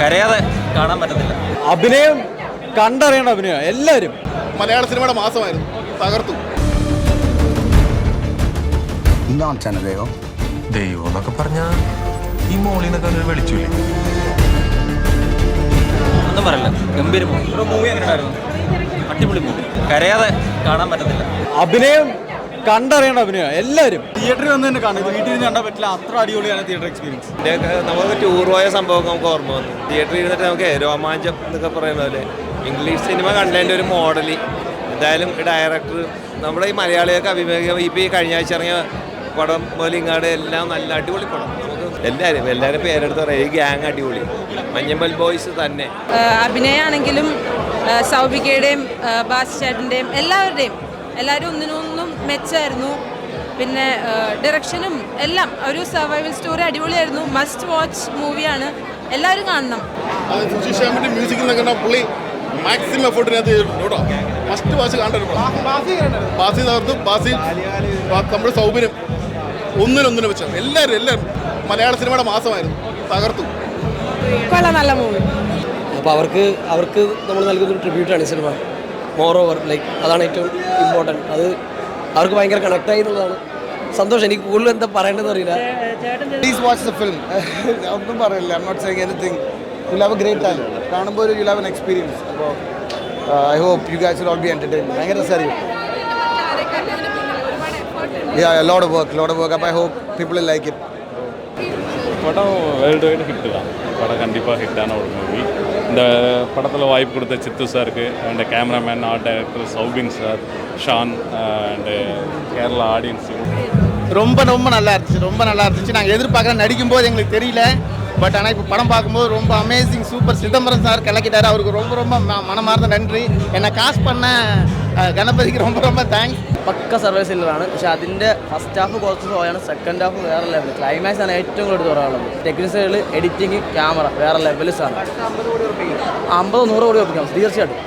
കരയാതെ കാണാൻ പറ്റത്തില്ല. അഭിനയം കണ്ടറിയണം അഭിനയം എല്ലാവരും. മലയാള സിനിമയുടെ മാസമായിരുന്നു തകർത്തു. എന്താണ് ചാനലേയോ? ദൈവം എന്നൊക്കെ പറഞ്ഞ ഈ മോളിനൊക്കെ ഒരു വെളിച്ചില്ലേ ഒന്നും പറയല്ല ഗംഭീര മൂവി. മൂവി എങ്ങനെയായിരുന്നു അടിപൊളി മൂവി കരയാതെ കാണാൻ പറ്റത്തില്ല. അഭിനയം കണ്ടറിയണം അഭിനയം എല്ലാവരും. തിയേറ്ററിൽ വന്ന് തന്നെ കാണും. വീട്ടിൽ നിന്ന് കണ്ടാൽ പറ്റില്ല. അത്ര അടിപൊളിയാണ് തിയേറ്റർ എക്സ്പീരിയൻസ് നമുക്ക് ടൂർ പോയ സംഭവം നമുക്ക് ഓർമ്മ വന്നു. തിയേറ്ററിൽ ഇരുന്നിട്ട് നമുക്ക് രോമാഞ്ചം എന്നൊക്കെ പറയുന്ന പോലെ ഇംഗ്ലീഷ് സിനിമ കണ്ടതിന്റെ ഒരു മോഡൽ എന്തായാലും ഡയറക്ടർ നമ്മുടെ ഈ മലയാളികൾക്ക് അഭിമുഖം ഇപ്പോൾ ഈ കഴിഞ്ഞ ആഴ്ച ഇറങ്ങിയ പടം മോലിങ്ങാട് എല്ലാം നല്ല അടിപൊളി പടം. നമുക്ക് എല്ലാവരും എല്ലാവരും പേരെടുത്ത് പറയാം. ഈ ഗ്യാങ് അടിപൊളി. മഞ്ഞമ്പൽ ബോയ്സ് തന്നെ. അഭിനയമാണെങ്കിലും സൗഭികയുടെയും ബാസ് ചേട്ടന്റെയും എല്ലാവരുടെയും എല്ലാവരും ഒന്നിനൊന്നും മെച്ചമായിരുന്നു പിന്നെ ഡയറക്ഷനും എല്ലാം ഒരു സർവൈവൽ സ്റ്റോറി അടിപൊളിയായിരുന്നു. മസ്റ്റ് വാച്ച് മൂവിയാണ് എല്ലാവരും കാണണം. പുള്ളി മാക്സിമം എഫേർട്ടിനകത്ത് കേട്ടോ. ഫസ്റ്റ് വാച്ച് കണ്ട ഒരു പടം. ബാസി തകർത്തും ബാസി നമ്മുടെ സൗകര്യം ഒന്നിനൊന്നിനും വെച്ച എല്ലാവരും എല്ലാവരും മലയാള സിനിമയുടെ മാസമായിരുന്നു. തകർത്തു. കൊള്ളാം നല്ല മൂവി അപ്പോൾ അവർക്ക് അവർക്ക് നമ്മൾ നൽകുന്ന ട്രിബ്യൂട്ടാണ് ഈ സിനിമ. മോർ ഓവർ ലൈക്ക് അതാണ് ഏറ്റവും ഇമ്പോർട്ടന്റ് അത് അവർക്ക് ഭയങ്കര കണക്ട് എന്നുള്ളതാണ്. സന്തോഷം. എനിക്ക് കൂടുതൽ എന്താ പറയേണ്ടതെന്ന് അറിയില്ല. പ്ലീസ് വാച്ച് ദ ഫിലിം ഒന്നും പറയില്ല. I not saying anything you have a great time കാണുമ്പോൾ ഒരു യു ഹാവ് എൻ എക്സ്പീരിയൻസ് അപ്പോൾ I hope you guys will all be entertain ഭയങ്കര രസമായിരിക്കും yeah load work load work അപ്പോൾ I hope people like it படம் world wide hit தான். படம் கண்டிப்பாக ஹிட்டான ஒரு மூவி இந்த படத்தில் வாய்ப்பு கொடுத்த சித்து சாருக்கு and cameraman art director Soubin sir Shaan uh, and Kerala audience ரொம்ப ரொம்ப நல்லா இருந்துச்சு ரொம்ப நல்லா இருந்துச்சு. நாங்கள் எதிர்பார்க்குற நடிக்கும்போது எங்களுக்கு தெரியல. பட் ஆனால் இப்போ படம் பார்க்கும்போது ரொம்ப அமேசிங் சூப்பர் சிதம்பரம் சார் கலக்கிட்டாரு அவருக்கு ரொம்ப ரொம்ப ம- மனமார்ந்த நன்றி என்னை காசு பண்ண அஹ், கணபதிக்கு ரொம்ப ரொம்ப தேங்க்ஸ் പക്ക സർവീസ് സില്ലറാണ് പക്ഷെ അതിൻ്റെ ഫസ്റ്റ് ഹാഫ് കുറച്ച് സ്ലോയാണ് സെക്കൻഡ് ഹാഫ് വേറെ ലെവൽ ക്ലൈമാക്സ് ആണ് ഏറ്റവും കൂടുതൽ പറയാനുള്ളത് ടെക്നിക്സുകൾ എഡിറ്റിംഗ് ക്യാമറ വേറെ ലെവൽസ് ആണ് അമ്പത് നൂറ് കോടി ഒപ്പിക്കാം തീർച്ചയായിട്ടും